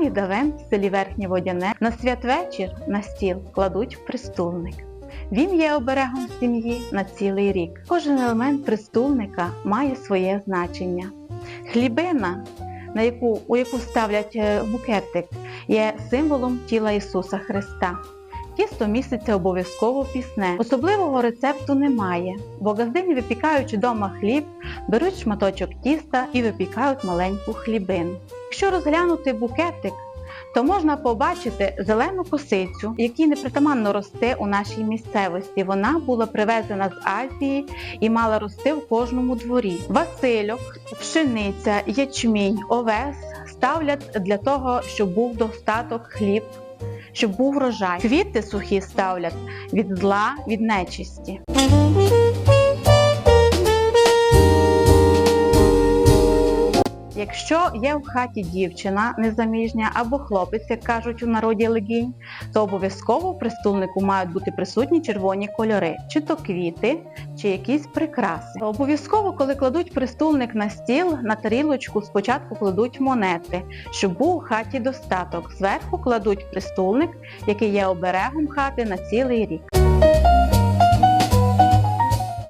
селі Давен, в селі Верхнє Водяне, на святвечір на стіл кладуть престульник. Він є оберегом сім'ї на цілий рік. Кожен елемент престульника має своє значення. Хлібина, на яку, у яку ставлять е, букетик, є символом тіла Ісуса Христа. Тісто міститься обов'язково пісне. Особливого рецепту немає, бо газдині, випікаючи вдома хліб, беруть шматочок тіста і випікають маленьку хлібину. Якщо розглянути букетик, то можна побачити зелену косицю, якій непритаманно росте у нашій місцевості. Вона була привезена з Азії і мала рости в кожному дворі. Васильок, пшениця, ячмінь, овес ставлять для того, щоб був достаток хліб, щоб був врожай. Квіти сухі ставлять від зла, від нечисті. Якщо є в хаті дівчина незаміжня або хлопець, як кажуть у народі легінь, то обов'язково в престульнику мають бути присутні червоні кольори, чи то квіти, чи якісь прикраси. Обов'язково, коли кладуть престульник на стіл, на тарілочку спочатку кладуть монети, щоб був у хаті достаток. Зверху кладуть престульник, який є оберегом хати на цілий рік.